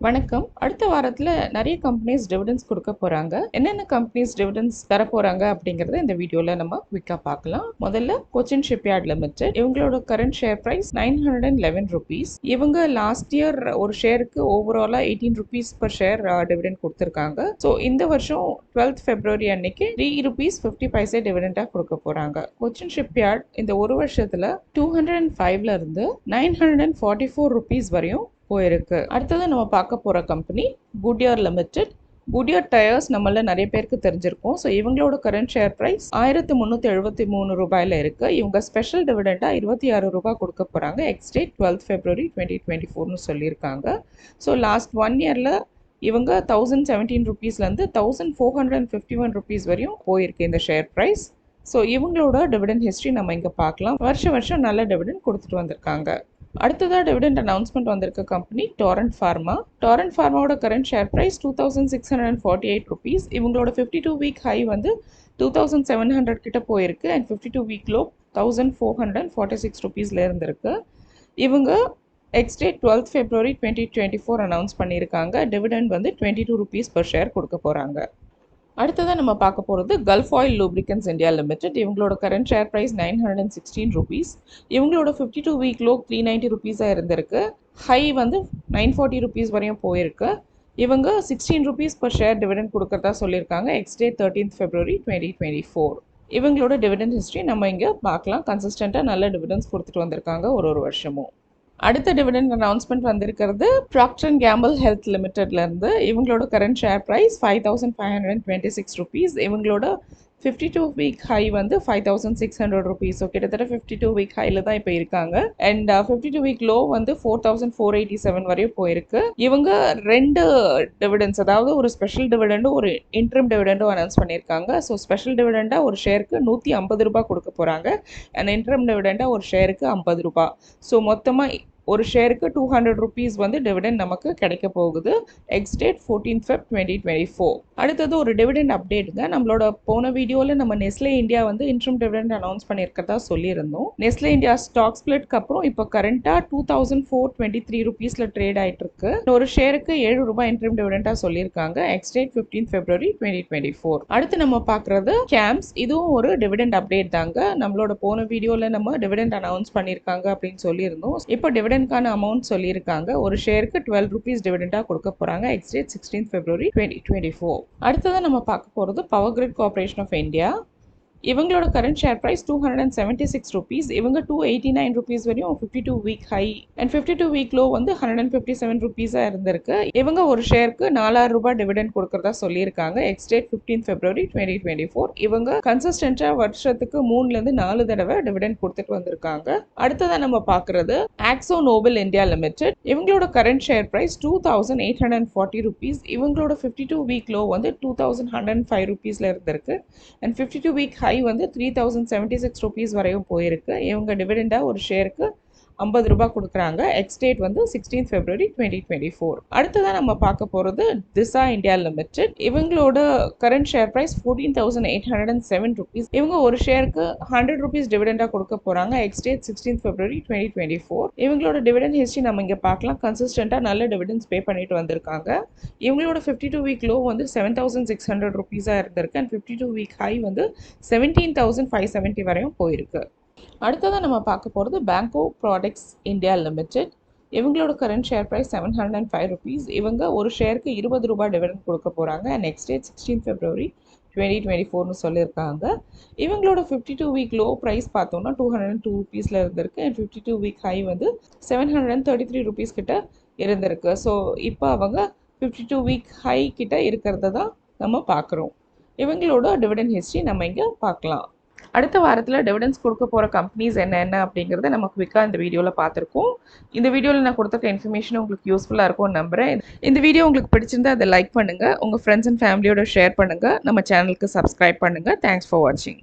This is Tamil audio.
வணக்கம். அடுத்த வாரத்தில் நிறைய கம்பெனிஸ் டிவிடன்ஸ் கொடுக்க போகிறாங்க என்னென்ன கம்பெனிஸ் டிவிடன்ஸ் தர போகிறாங்க அப்படிங்கிறத இந்த வீடியோவில் நம்ம குவிக்காக பார்க்கலாம். முதல்ல கொச்சின் ஷிப்யார்ட் லிமிடெட் இவங்களோட current share price nine hundred and eleven rupees இவங்க லாஸ்ட் இயர் ஒரு ஷேருக்கு ஓவராலாக eighteen rupees per share dividend கொடுத்துருக்காங்க. ஸோ இந்த வருஷம் டுவெல்த் ஃபெப்ரவரி அன்னைக்கு த்ரீ ருபீஸ் ஃபிஃப்டி பைசே டிவிடெண்டாக கொடுக்க போகிறாங்க கொச்சின் ஷிப்யார்ட் இந்த ஒரு வருஷத்தில் டூ ஹண்ட்ரட் அண்ட் ஃபைவ்ல இருந்து nine hundred and forty four rupees வரையும் போயிருக்கு. அடுத்தது நம்ம பார்க்க போகிற company Goodyear limited Goodyear tyres நம்மள நிறைய பேருக்கு தெரிஞ்சிருக்கும். ஸோ இவங்களோட கரண்ட் ஷேர் ப்ரைஸ் ஆயிரத்தி முந்நூற்றி எழுபத்தி மூணு ரூபாயில் இருக்குது இவங்க ஸ்பெஷல் டிவிடெண்டாக இருபத்தி ஆறு ரூபாய் கொடுக்க போகிறாங்க ex date twelfth February twenty twenty ஃபோர்னு சொல்லியிருக்காங்க. ஸோ லாஸ்ட் ஒன் இயரில் இவங்க thousand seventeen ருபீஸ்லேருந்து thousand four hundred and fifty one rupees வரையும் போயிருக்கு இந்த ஷேர் ப்ரைஸ் ஸோ இவங்களோட டிவிடெண்ட் ஹிஸ்ட்ரி நம்ம இங்கே பார்க்கலாம். வருஷம் வருஷம் நல்ல டிவிடெண்ட் கொடுத்துட்டு வந்திருக்காங்க. அடுத்ததாக டிவிடெண்ட் அனௌன்ஸ்மெண்ட் வந்திருக்க company Torrent pharma Torrent ஃபார்மாவோட current share price two thousand six hundred and forty eight rupees இவங்களோட ஃபிஃப்டி டூ வீக் ஹை வந்து டூ தௌசண்ட் செவன் ஹண்ட்ரட் கிட்ட போயிருக்கு. And fifty two week low thousand four hundred and forty six ருபீஸில் இருந்திருக்கு. இவங்க ex day twelfth February twenty twenty four announce பண்ணியிருக்காங்க. டிவிடெண்ட் வந்து twenty two rupees per share கொடுக்க போகிறாங்க அடுத்ததாக நம்ம பார்க்க போகிறது Gulf oil lubricants India limited இவங்களோட current share price nine hundred and sixteen rupees இவங்களோட fifty two week low three ninety ருபீஸாக இருந்திருக்கு. ஹை வந்து நைன் ஃபார்ட்டி ருபீஸ் வரையும் போயிருக்கு. இவங்க sixteen rupees per share dividend கொடுக்கறதா சொல்லியிருக்காங்க. Ex day thirteenth February twenty twenty four இவங்களோட டிவிடெண்ட் ஹிஸ்ட்ரி நம்ம இங்கே பார்க்கலாம். கன்சிஸ்டண்ட்டாக நல்ல டிவிடெண்ட்ஸ் கொடுத்துட்டு வந்திருக்காங்க ஒரு ஒரு வருஷமும். அடுத்த டிவிடெண்ட் அனௌன்ஸ்மெண்ட் வந்திருக்கிறது ப்ராக்டர் அண்ட் கேம்பிள் ஹெல்த் லிமிடெட்லேருந்து இவங்களோட current share price five thousand five hundred twenty six rupees இவங்களோட ஃபிஃப்டி டூ வீக் ஹை வந்து five thousand six hundred rupees so கிட்டத்தட்ட ஃபிஃப்டி டூ வீக் ஹையில் தான் இப்போ இருக்காங்க. And fifty two week low வந்து four thousand four eighty seven வரையும் போயிருக்கு. இவங்க ரெண்டு டிவிடெண்ட்ஸ் அதாவது ஒரு ஸ்பெஷல் டிவிடெண்டும் ஒரு இன்ட்ரம் டிவிடெண்டும் அனௌன்ஸ் பண்ணியிருக்காங்க. ஸோ ஸ்பெஷல் டிவிடெண்டாக ஒரு ஷேருக்கு நூற்றி ஐம்பது ரூபாய் கொடுக்க போகிறாங்க அண்ட் இன்ட்ரம் டிவிடெண்டாக ஒரு ஷேருக்கு ஐம்பது ரூபாய். ஸோ மொத்தமாக ஒரு ஷேருக்கு டூ ஹண்ட்ரட் ருபீஸ் வந்து டிவிடெண்ட் நமக்கு கிடைக்க போகுது. Ex date fourteen Feb twenty twenty four அடுத்தது ஒரு டிவிடெண்ட் அப்டேட்டுங்க நம்மளோட போன வீடியோவில் நம்ம நெஸ்லே இந்தியா வந்து இன்ட்ரம் டிவிடெண்ட் அனௌன்ஸ் பண்ணியிருக்கிறதா சொல்லியிருந்தோம். நெஸ்லே இந்தியா ஸ்டாக் ஸ்பிளிட்க்கு அப்புறம் இப்போ கரண்ட்டாக two thousand four twenty three ருபீஸில் ட்ரேட் ஆகிட்டு இருக்கு ஒரு ஷேருக்கு ஏழு ரூபாய் இன்ட்ரம் டிவிடெண்டாக சொல்லியிருக்காங்க. Ex date fifteen February twenty twenty four அடுத்து நம்ம பார்க்குறது கேம்ஸ் இதுவும் ஒரு டிவிடெண்ட் அப்டேட் தாங்க. நம்மளோட போன வீடியோவில் நம்ம டிவிடெண்ட் அனௌன்ஸ் பண்ணியிருக்காங்க அப்படின்னு சொல்லியிருந்தோம். இப்போ டிவிடெண்ட் டிவிடெண்ட்கான அமௌண்ட் சொல்லியிருக்காங்க. ஒரு ஷேருக்கு டுவெல் ருபீஸ் டிவிடெண்டாக கொடுக்க போகிறாங்க ex date sixteen February twenty twenty four அடுத்ததான் நம்ம பார்க்க போகிறது power grid corporation of India இவங்களோட current share price two hundred and seventy six rupees இவங்க டூ எயிட்டி நைன் ருபீஸ் வரையும் fifty two week high and fifty two week low வந்து ஹண்ட்ரட் அண்ட் ஃபிஃப்டி செவன் ருபீஸாக இருந்திருக்கு. இவங்க ஒரு ஷேருக்கு நாலாயிரம் ரூபாய் டிவிடெண்ட் கொடுக்கறதா சொல்லியிருக்காங்க. Ex date fifteen February twenty twenty four இவங்க கன்சிஸ்டன்ட்டாக வருஷத்துக்கு மூணுலேருந்து நாலு தடவை டிவிடெண்ட் கொடுத்துட்டு வந்திருக்காங்க. அடுத்ததாக நம்ம பார்க்குறது ஆக்சோ நோபல் இந்தியா லிமிடெட் இவங்களோட current share price two thousand eight hundred and forty rupees இவங்களோட ஃபிஃப்டி டூ வீக் லோ வந்து two thousand hundred and five ருபீஸில் இருந்திருக்கு. And fifty two week high வந்து three thousand seventy six rupees வரையும் போயிருக்கு. இவங்க டிவிடெண்டாக ஒரு ஷேருக்கு ஐம்பது ரூபாய் கொடுக்குறாங்க. எக்ஸ்டேட் வந்து sixteen February twenty twenty four அடுத்ததாக நம்ம பார்க்க போகிறது திசா இந்தியா லிமிடெட். இவங்களோட current share price fourteen thousand eight hundred and seven rupees இவங்க ஒரு ஷேருக்கு ஹண்ட்ரட் ருபீஸ் டிவிடெண்டாக கொடுக்க போகிறாங்க ex date sixteen February twenty twenty four இவங்களோட டிவிடெண்ட் ஹிஸ்ட்ரி நம்ம இங்கே பார்க்கலாம். கன்சிஸ்டண்ட்டாக நல்ல டிவிடெண்ட்ஸ் பே பண்ணிட்டு வந்திருக்காங்க. இவங்களோட ஃபிஃப்டி டூ வீக் லோ வந்து செவன் தௌசண்ட் சிக்ஸ் ஹண்ட்ரட் ருபீஸாக இருந்திருக்கு. And fifty two week high வந்து செவன்டீன் தௌசண்ட் ஃபைவ் செவன்ட்டி வரையும் போயிருக்கு. அடுத்ததாக நம்ம பார்க்க போகிறது பேங்கோ ப்ராடக்ட்ஸ் இந்தியா லிமிடெட் இவங்களோட current share price seven hundred and five rupees இவங்க ஒரு ஷேருக்கு இருபது ரூபாய் டிவிடன் கொடுக்க போகிறாங்க next day sixteen February twenty twenty ஃபோர்னு சொல்லியிருக்காங்க. இவங்களோட fifty two week low price பார்த்தோம்னா டூ ஹண்ட்ரட் அண்ட் டூ ருபீஸில் இருந்திருக்கு. And fifty two week high வந்து seven hundred and thirty three rupees கிட்ட இருந்திருக்கு. ஸோ இப்போ அவங்க ஃபிஃப்டி டூ வீக் ஹை கிட்ட இருக்கிறத தான் நம்ம பார்க்குறோம். இவங்களோட டிவிடன் ஹிஸ்ட்ரி நம்ம இங்கே பார்க்கலாம். அடுத்த வாரத்தில் டிவிடன்ஸ் கொடுக்க போகிற கம்பெனிஸ் என்னென்ன அப்படிங்கிறத நம்ம குவிக்காக இந்த வீடியோவில் பார்த்துருக்கோம். இந்த வீடியோவில் நான் கொடுத்துருக்க இன்ஃபர்மேஷன் உங்களுக்கு யூஸ்ஃபுல்லாக இருக்கும்னு நம்புகிறேன் இந்த வீடியோ உங்களுக்கு பிடிச்சிருந்தா அதை லைக் பண்ணுங்கள் உங்கள் ஃப்ரெண்ட்ஸ் அண்ட் ஃபேமிலியோட ஷேர் பண்ணுங்கள் நம்ம சேனலுக்கு சப்ஸ்கிரைப் பண்ணுங்கள் தேங்க்ஸ் ஃபார் வாட்சிங்